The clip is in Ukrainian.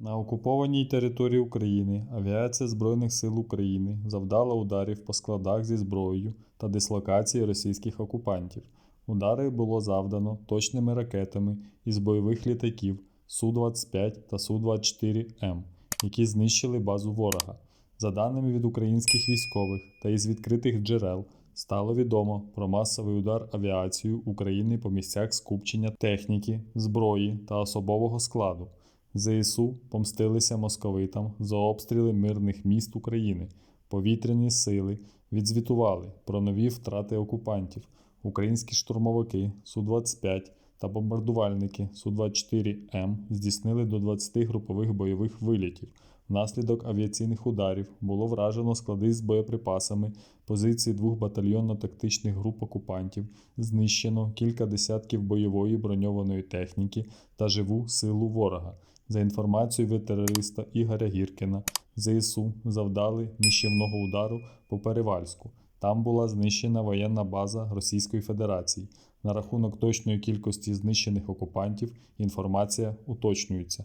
На окупованій території України авіація Збройних сил України завдала ударів по складах зі зброєю та дислокації російських окупантів. Удари було завдано точними ракетами із бойових літаків Су-25 та Су-24М, які знищили базу ворога. За даними від українських військових та із відкритих джерел, стало відомо про масовий удар авіацією України по місцях скупчення техніки, зброї та особового складу. ЗСУ помстилися московитам за обстріли мирних міст України. Повітряні сили відзвітували про нові втрати окупантів. Українські штурмовики Су-25 та бомбардувальники Су-24М здійснили до 20 групових бойових вилітів. Внаслідок авіаційних ударів було вражено склади з боєприпасами, позиції двох батальйонно-тактичних груп окупантів, знищено кілька десятків бойової броньованої техніки та живу силу ворога. За інформацією від терориста Ігоря Гіркіна, ЗСУ завдали нищівного удару по Перевальську. Там була знищена воєнна база Російської Федерації. На рахунок точної кількості знищених окупантів інформація уточнюється.